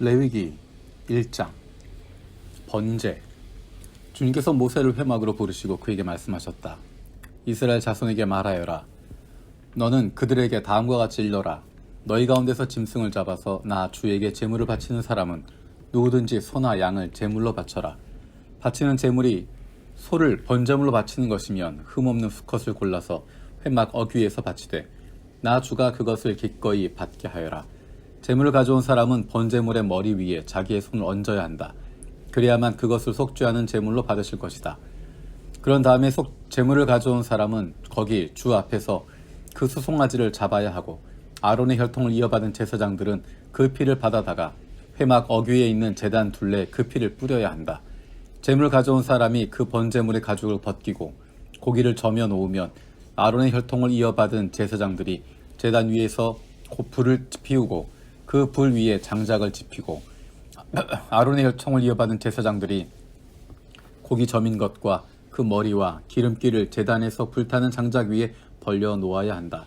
레위기 1장 번제 주님께서 모세를 회막으로 부르시고 그에게 말씀하셨다. 이스라엘 자손에게 말하여라. 너는 그들에게 다음과 같이 일러라. 너희 가운데서 짐승을 잡아서 나 주에게 제물을 바치는 사람은 누구든지 소나 양을 제물로 바쳐라. 바치는 제물이 소를 번제물로 바치는 것이면 흠없는 수컷을 골라서 회막 어귀에서 바치되 나 주가 그것을 기꺼이 받게 하여라. 제물을 가져온 사람은 번제물의 머리 위에 자기의 손을 얹어야 한다. 그래야만 그것을 속죄하는 제물로 받으실 것이다. 그런 다음에 속 제물을 가져온 사람은 거기 주 앞에서 그 수송아지를 잡아야 하고 아론의 혈통을 이어받은 제사장들은 그 피를 받아다가 회막 어귀에 있는 제단 둘레에 그 피를 뿌려야 한다. 제물 가져온 사람이 그 번제물의 가죽을 벗기고 고기를 저며 놓으면 아론의 혈통을 이어받은 제사장들이 제단 위에서 고 불을 피우고 그 불 위에 장작을 지피고 아론의 혈통을 이어받은 제사장들이 고기 점인 것과 그 머리와 기름기를 제단에서 불타는 장작 위에 벌려 놓아야 한다.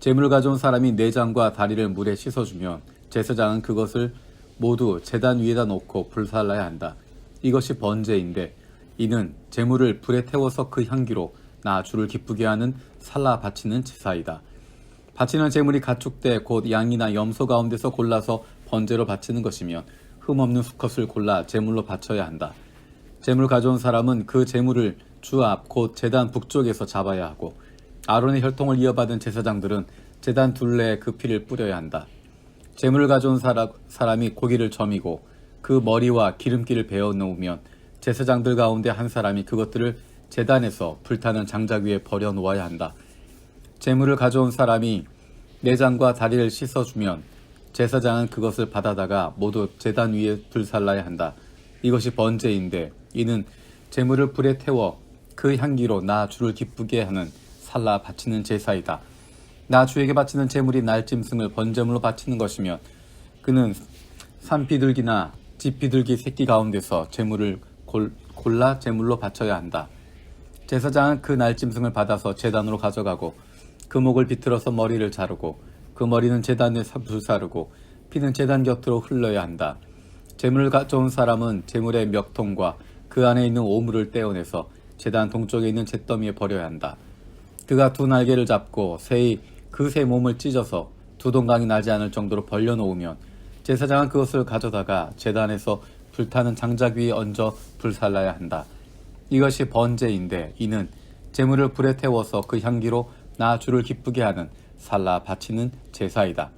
제물을 가져온 사람이 내장과 다리를 물에 씻어주면 제사장은 그것을 모두 제단 위에다 놓고 불살라야 한다. 이것이 번제인데 이는 제물을 불에 태워서 그 향기로 나 주를 기쁘게 하는 살라 바치는 제사이다. 바치는 제물이 가축대 곧 양이나 염소 가운데서 골라서 번제로 바치는 것이면 흠없는 수컷을 골라 제물로 바쳐야 한다. 제물 가져온 사람은 그 제물을 주 앞곧 제단 북쪽에서 잡아야 하고 아론의 혈통을 이어받은 제사장들은 제단 둘레에 그 피를 뿌려야 한다. 제물을 가져온 사람, 사람이 고기를 점이고 그 머리와 기름기를 베어 놓으면 제사장들 가운데 한 사람이 그것들을 제단에서 불타는 장작 위에 버려 놓아야 한다. 제물을 가져온 사람이 내장과 다리를 씻어주면 제사장은 그것을 받아다가 모두 제단 위에 불살라야 한다. 이것이 번제인데 이는 제물을 불에 태워 그 향기로 나 주를 기쁘게 하는 살라 바치는 제사이다. 나 주에게 바치는 제물이 날 짐승을 번제물로 바치는 것이면 그는 산비둘기나 집비둘기 새끼 가운데서 제물을 골, 골라 제물로 바쳐야 한다. 제사장은 그 날짐승을 받아서 제단으로 가져가고 그 목을 비틀어서 머리를 자르고 그 머리는 제단에 불사르고 피는 제단 곁으로 흘러야 한다. 제물을 가져온 사람은 제물의 멱통과 그 안에 있는 오물을 떼어내서 제단 동쪽에 있는 잿더미에 버려야 한다. 그가 두 날개를 잡고 새의 그새 몸을 찢어서 두 동강이 나지 않을 정도로 벌려놓으면 제사장은 그것을 가져다가 제단에서 불타는 장작 위에 얹어 불살라야 한다. 이것이 번제인데 이는 제물을 불에 태워서 그 향기로 나 주를 기쁘게 하는 살라 바치는 제사이다.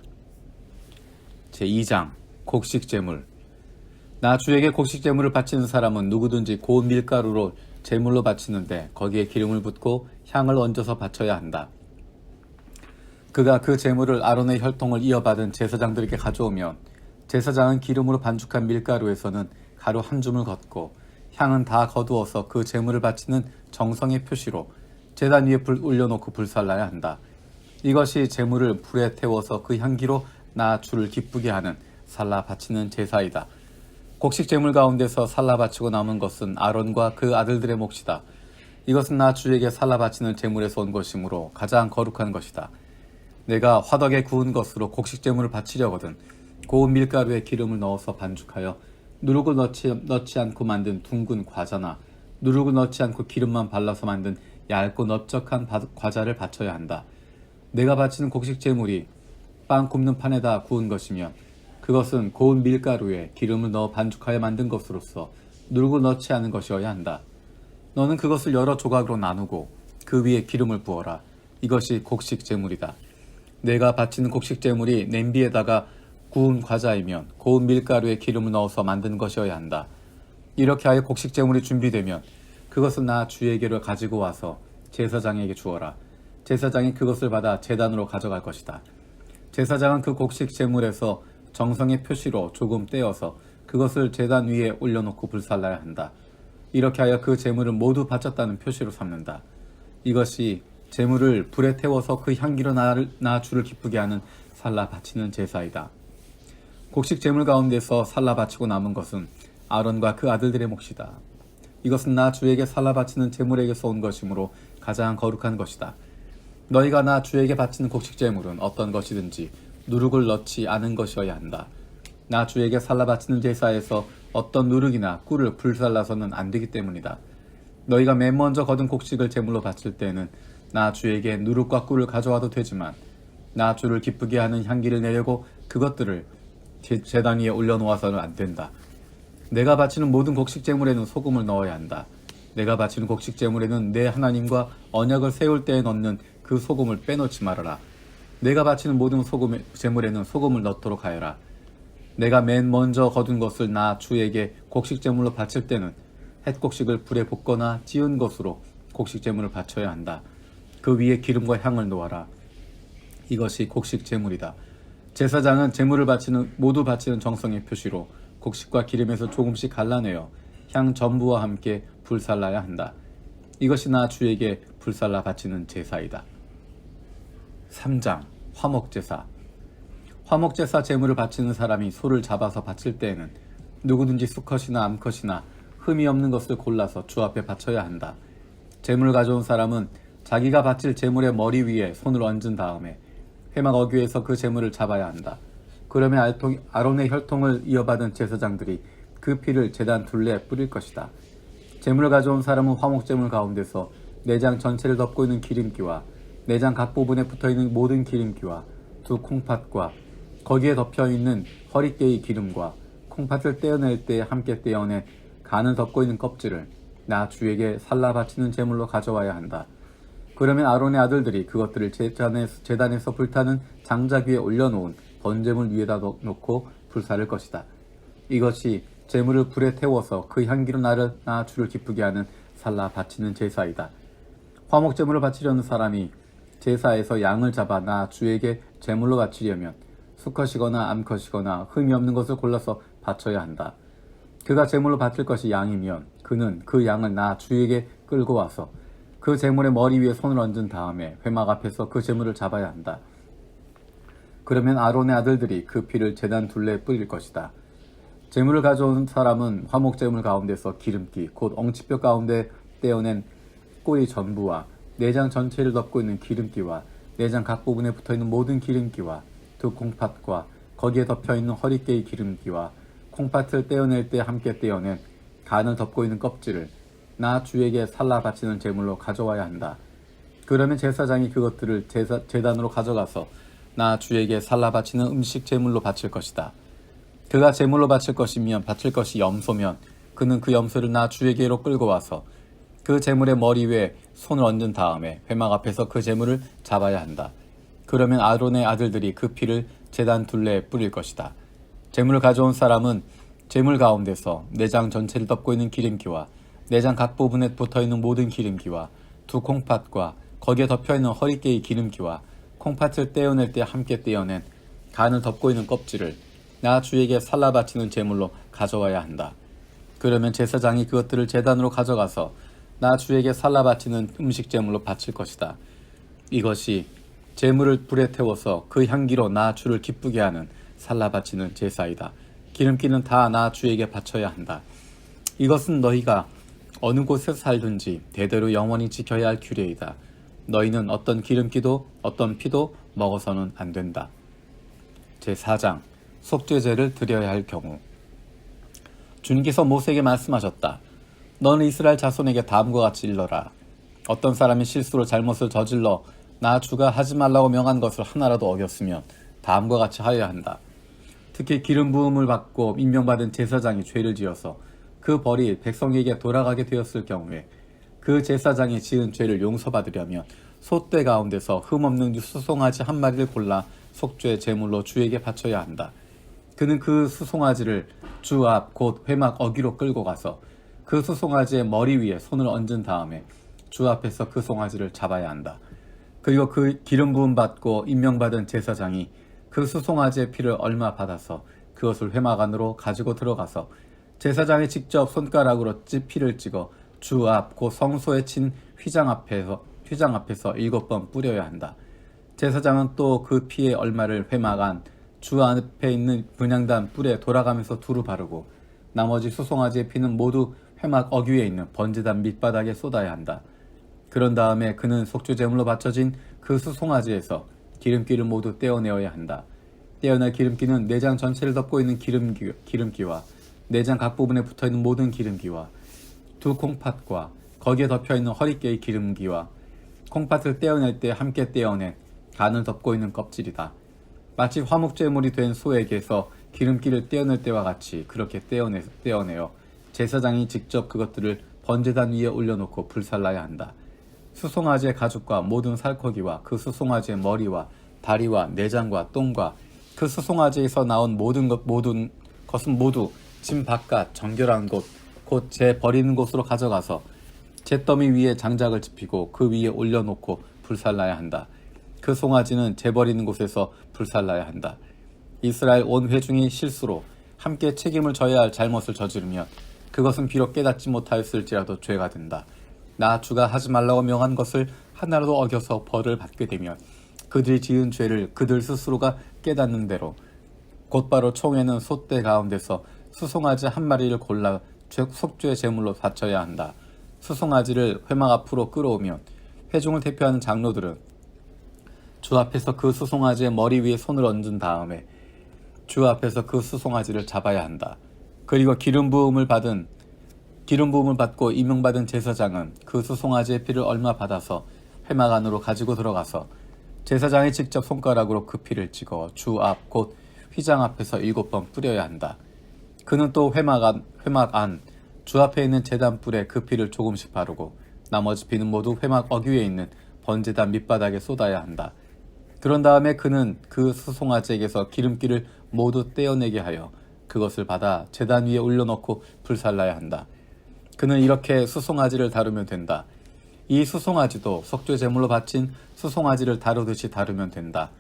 제2장 곡식 제물 나 주에게 곡식 제물을 바치는 사람은 누구든지 고운 밀가루로 제물로 바치는데 거기에 기름을 붓고 향을 얹어서 바쳐야 한다. 그가 그 제물을 아론의 혈통을 이어받은 제사장들에게 가져오면 제사장은 기름으로 반죽한 밀가루에서는 가루 한 줌을 걷고 향은 다 거두어서 그 제물을 바치는 정성의 표시로 제단 위에 불 올려놓고 불살라야 한다. 이것이 제물을 불에 태워서 그 향기로 나 주를 기쁘게 하는 살라 바치는 제사이다. 곡식 제물 가운데서 살라 바치고 남은 것은 아론과 그 아들들의 몫이다. 이것은 나 주에게 살라 바치는 제물에서 온 것이므로 가장 거룩한 것이다. 내가 화덕에 구운 것으로 곡식 제물을 바치려거든 고운 밀가루에 기름을 넣어서 반죽하여 누룩을 넣지, 넣지 않고 만든 둥근 과자나 누룩을 넣지 않고 기름만 발라서 만든 얇고 넓적한 바- 과자를 바쳐야 한다. 내가 바치는 곡식 제물이 빵 굽는 판에다 구운 것이면 그것은 고운 밀가루에 기름을 넣어 반죽하여 만든 것으로서 누룩을 넣지 않은 것이어야 한다. 너는 그것을 여러 조각으로 나누고 그 위에 기름을 부어라. 이것이 곡식 제물이다. 내가 바치는 곡식 제물이 냄비에다가 구운 과자이면 고운 밀가루에 기름을 넣어서 만든 것이어야 한다. 이렇게 하여 곡식 제물이 준비되면 그것은 나 주에게로 가지고 와서 제사장에게 주어라. 제사장이 그것을 받아 제단으로 가져갈 것이다. 제사장은 그 곡식 제물에서 정성의 표시로 조금 떼어서 그것을 제단 위에 올려놓고 불살라야 한다. 이렇게 하여 그 제물을 모두 바쳤다는 표시로 삼는다. 이것이 제물을 불에 태워서 그 향기로 나를, 나 주를 기쁘게 하는 살라 바치는 제사이다. 곡식 제물 가운데서 살라 바치고 남은 것은 아론과 그 아들들의 몫이다. 이것은 나 주에게 살라 바치는 제물에게서 온 것이므로 가장 거룩한 것이다. 너희가 나 주에게 바치는 곡식 제물은 어떤 것이든지 누룩을 넣지 않은 것이어야 한다. 나 주에게 살라 바치는 제사에서 어떤 누룩이나 꿀을 불살라서는 안 되기 때문이다. 너희가 맨 먼저 거둔 곡식을 제물로 바칠 때는 나 주에게 누룩과 꿀을 가져와도 되지만 나 주를 기쁘게 하는 향기를 내려고 그것들을 제- 제단 위에 올려놓아서는 안 된다. 내가 바치는 모든 곡식 제물에는 소금을 넣어야 한다. 내가 바치는 곡식 제물에는 내 하나님과 언약을 세울 때에 넣는 그 소금을 빼놓지 말아라. 내가 바치는 모든 소금 제물에는 소금을 넣도록 하여라. 내가 맨 먼저 거둔 것을 나 주에게 곡식 제물로 바칠 때는 햇곡식을 불에 볶거나 찌은 것으로 곡식 제물을 바쳐야 한다. 그 위에 기름과 향을 놓아라. 이것이 곡식 제물이다. 제사장은 제물을 바치는 모두 바치는 정성의 표시로 곡식과 기름에서 조금씩 갈라내어 향 전부와 함께 불살라야 한다. 이것이 나 주에게 불살라 바치는 제사이다. 3장 화목제사 화목제사 제물을 바치는 사람이 소를 잡아서 바칠 때에는 누구든지 수컷이나 암컷이나 흠이 없는 것을 골라서 주 앞에 바쳐야 한다. 제물을 가져온 사람은 자기가 바칠 제물의 머리 위에 손을 얹은 다음에 회막 어귀에서 그 제물을 잡아야 한다. 그러면 아론의 혈통을 이어받은 제사장들이 그 피를 제단 둘레에 뿌릴 것이다. 제물을 가져온 사람은 화목제물 가운데서 내장 전체를 덮고 있는 기름기와 내장 각 부분에 붙어 있는 모든 기름기와 두 콩팥과 거기에 덮여 있는 허리깨의 기름과 콩팥을 떼어낼 때 함께 떼어낸 간을 덮고 있는 껍질을 나 주에게 살라 바치는 제물로 가져와야 한다. 그러면 아론의 아들들이 그것들을 재단에서, 재단에서 불타는 장작 위에 올려놓은 번제물 위에다 놓- 놓고 불사를 것이다. 이것이 제물을 불에 태워서 그 향기로 나를 나 주를 기쁘게 하는 살라 바치는 제사이다. 화목 제물을 바치려는 사람이 제사에서 양을 잡아 나 주에게 제물로 바치려면 수컷이거나 암컷이거나 흠이 없는 것을 골라서 바쳐야 한다. 그가 제물로 바칠 것이 양이면 그는 그 양을 나 주에게 끌고 와서 그 제물의 머리 위에 손을 얹은 다음에 회막 앞에서 그 제물을 잡아야 한다. 그러면 아론의 아들들이 그 피를 제단 둘레에 뿌릴 것이다. 제물을 가져온 사람은 화목 제물 가운데서 기름기 곧 엉치뼈 가운데 떼어낸 꼬리 전부와 내장 전체를 덮고 있는 기름기와 내장 각 부분에 붙어 있는 모든 기름기와 두 콩팥과 거기에 덮여 있는 허리깨의 기름기와 콩팥을 떼어낼 때 함께 떼어낸 간을 덮고 있는 껍질을 나 주에게 살라 바치는 제물로 가져와야 한다. 그러면 제사장이 그것들을 제사, 제단으로 가져가서 나 주에게 살라 바치는 음식 제물로 바칠 것이다. 그가 제물로 바칠 것이면 바칠 것이 염소면 그는 그 염소를 나 주에게로 끌고 와서 그 제물의 머리 위에 손을 얹은 다음에 회막 앞에서 그 제물을 잡아야 한다. 그러면 아론의 아들들이 그 피를 제단 둘레에 뿌릴 것이다. 제물을 가져온 사람은 제물 가운데서 내장 전체를 덮고 있는 기름기와 내장 각 부분에 붙어 있는 모든 기름기와 두 콩팥과 거기에 덮여 있는 허리깨의 기름기와 콩팥을 떼어낼 때 함께 떼어낸 간을 덮고 있는 껍질을 나 주에게 살라 바치는 제물로 가져와야 한다. 그러면 제사장이 그것들을 제단으로 가져가서 나 주에게 살라 바치는 음식 제물로 바칠 것이다. 이것이 제물을 불에 태워서 그 향기로 나 주를 기쁘게 하는 살라 바치는 제사이다. 기름기는 다 나 주에게 바쳐야 한다. 이것은 너희가 어느 곳에 살든지 대대로 영원히 지켜야 할 규례이다. 너희는 어떤 기름기도 어떤 피도 먹어서는 안 된다. 제4장 속죄제를 드려야 할 경우 주님께서 모세에게 말씀하셨다. 너는 이스라엘 자손에게 다음과 같이 일러라. 어떤 사람이 실수로 잘못을 저질러 나 주가 하지 말라고 명한 것을 하나라도 어겼으면 다음과 같이 하여야 한다. 특히 기름 부음을 받고 임명받은 제사장이 죄를 지어서 그 벌이 백성에게 돌아가게 되었을 경우에 그 제사장이 지은 죄를 용서받으려면 소떼 가운데서 흠없는 수송아지 한 마리를 골라 속죄 제물로 주에게 바쳐야 한다. 그는 그 수송아지를 주 앞 곧 회막 어기로 끌고 가서 그 수송아지의 머리 위에 손을 얹은 다음에 주 앞에서 그 송아지를 잡아야 한다. 그리고 그 기름 부음 받고 임명받은 제사장이 그 수송아지의 피를 얼마 받아서 그것을 회막 안으로 가지고 들어가서 제사장이 직접 손가락으로 찌 피를 찍어 주 앞 곧 성소에 친 휘장 앞에서 휘장 앞에서 일곱 번 뿌려야 한다. 제사장은 또 그 피의 얼마를 회막 안 주 앞에 있는 분향단 뿔에 돌아가면서 두루 바르고 나머지 수송아지의 피는 모두 회막 어귀에 있는 번제단 밑바닥에 쏟아야 한다. 그런 다음에 그는 속죄 제물로 바쳐진 그 수송아지에서 기름기를 모두 떼어내어야 한다. 떼어낼 기름기는 내장 전체를 덮고 있는 기름기, 기름기와 내장 각 부분에 붙어 있는 모든 기름기와 두 콩팥과 거기에 덮여 있는 허리깨의 기름기와 콩팥을 떼어낼 때 함께 떼어낸 간을 덮고 있는 껍질이다. 마치 화목제물이 된 소에게서 기름기를 떼어낼 때와 같이 그렇게 떼어내, 떼어내어 제사장이 직접 그것들을 번제단 위에 올려놓고 불살라야 한다. 수송아지의 가죽과 모든 살코기와 그 수송아지의 머리와 다리와 내장과 똥과 그 수송아지에서 나온 모든 것 모든 것은 모두 진 바깥 정결한 곳 곧재 버리는 곳으로 가져가서 잿더미 위에 장작을 짚히고 그 위에 올려놓고 불살라야 한다. 그 송아지는 재 버리는 곳에서 불살라야 한다. 이스라엘 온 회중이 실수로 함께 책임을 져야 할 잘못을 저지르면 그것은 비록 깨닫지 못하였을지라도 죄가 된다. 나 주가 하지 말라고 명한 것을 하나라도 어겨서 벌을 받게 되면 그들이 지은 죄를 그들 스스로가 깨닫는 대로 곧바로 총회는 소떼 가운데서 수송아지 한 마리를 골라 죄- 속죄의 제물로 바쳐야 한다. 수송아지를 회막 앞으로 끌어오면 회중을 대표하는 장로들은 주 앞에서 그 수송아지의 머리 위에 손을 얹은 다음에 주 앞에서 그 수송아지를 잡아야 한다. 그리고 기름 부음을 받은 기름 부음을 받고 임명받은 제사장은 그 수송아지의 피를 얼마 받아서 회막 안으로 가지고 들어가서 제사장이 직접 손가락으로 그 피를 찍어 주 앞 곧 휘장 앞에서 일곱 번 뿌려야 한다. 그는 또 회막 안, 회막 안, 주 앞에 있는 제단 뿔에 그 피를 조금씩 바르고 나머지 피는 모두 회막 어귀에 있는 번제단 밑바닥에 쏟아야 한다. 그런 다음에 그는 그 수송아지에게서 기름기를 모두 떼어내게 하여 그것을 받아 제단 위에 올려놓고 불살라야 한다. 그는 이렇게 수송아지를 다루면 된다. 이 수송아지도 속죄 제물로 바친 수송아지를 다루듯이 다루면 된다.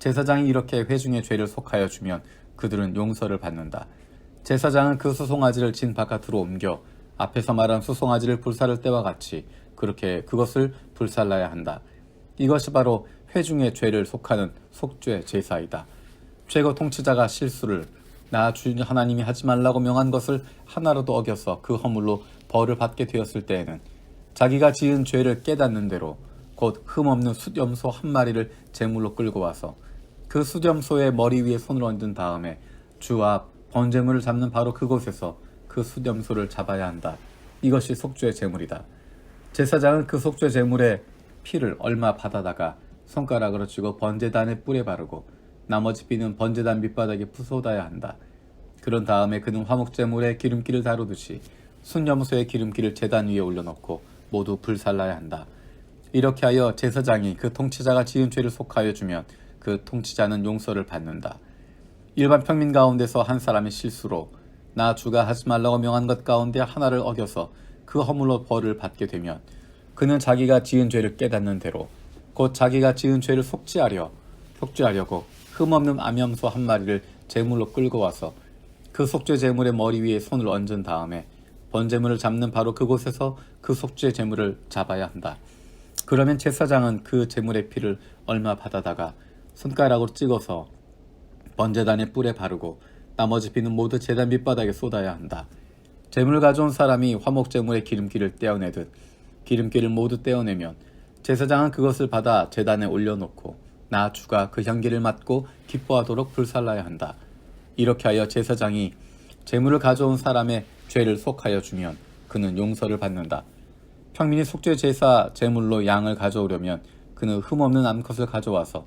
제사장이 이렇게 회중의 죄를 속하여 주면 그들은 용서를 받는다. 제사장은 그 수송아지를 진 바깥으로 옮겨 앞에서 말한 수송아지를 불살을 때와 같이 그렇게 그것을 불살라야 한다. 이것이 바로 회중의 죄를 속하는 속죄 제사이다. 최고 통치자가 실수를 나주 하나님이 하지 말라고 명한 것을 하나라도 어겨서 그 허물로 벌을 받게 되었을 때에는 자기가 지은 죄를 깨닫는 대로 곧 흠없는 숫염소 한 마리를 제물로 끌고 와서 그 숫염소의 머리 위에 손을 얹은 다음에 주 앞 번제물을 잡는 바로 그곳에서 그 숫염소를 잡아야 한다. 이것이 속죄의 제물이다. 제사장은 그 속죄 제물의 피를 얼마 받아다가 손가락으로 쥐고 번제단의 뿔에 바르고 나머지 피는 번제단 밑바닥에 부숴다야 한다. 그런 다음에 그는 화목제물의 기름기를 다루듯이 순염소의 기름기를 제단 위에 올려놓고 모두 불살라야 한다. 이렇게 하여 제사장이 그 통치자가 지은 죄를 속하여 주면 그 통치자는 용서를 받는다. 일반 평민 가운데서 한 사람의 실수로 나 주가 하지 말라고 명한 것 가운데 하나를 어겨서 그 허물로 벌을 받게 되면 그는 자기가 지은 죄를 깨닫는 대로 곧 자기가 지은 죄를 속죄하려 속죄하려고 흠없는 암염소 한 마리를 제물로 끌고 와서 그 속죄 제물의 머리 위에 손을 얹은 다음에 번제물을 잡는 바로 그곳에서 그 속죄 제물을 잡아야 한다. 그러면 제사장은 그 제물의 피를 얼마 받아다가 손가락으로 찍어서 번제단의 뿔에 바르고 나머지 피는 모두 제단 밑바닥에 쏟아야 한다. 제물을 가져온 사람이 화목제물의 기름기를 떼어내듯 기름기를 모두 떼어내면 제사장은 그것을 받아 제단에 올려놓고 나 주가 그 향기를 맡고 기뻐하도록 불살라야 한다. 이렇게 하여 제사장이 제물을 가져온 사람의 죄를 속하여 주면 그는 용서를 받는다. 평민이 속죄 제사 제물로 양을 가져오려면 그는 흠없는 암컷을 가져와서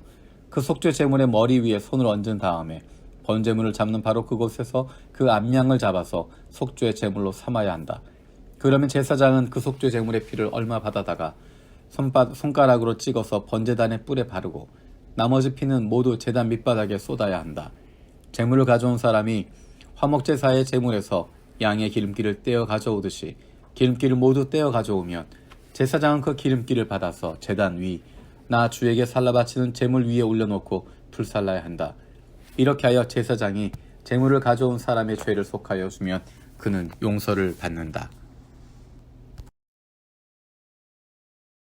그 속죄 제물의 머리 위에 손을 얹은 다음에 번제물을 잡는 바로 그곳에서 그 암양을 잡아서 속죄 제물로 삼아야 한다. 그러면 제사장은 그 속죄 제물의 피를 얼마 받아다가 손가락으로 찍어서 번제단의 뿔에 바르고 나머지 피는 모두 제단 밑바닥에 쏟아야 한다. 제물을 가져온 사람이 화목제사의 제물에서 양의 기름기를 떼어 가져오듯이 기름기를 모두 떼어 가져오면 제사장은 그 기름기를 받아서 제단 위, 나 주에게 살라 바치는 제물 위에 올려놓고 불살라야 한다. 이렇게 하여 제사장이 제물을 가져온 사람의 죄를 속하여 주면 그는 용서를 받는다.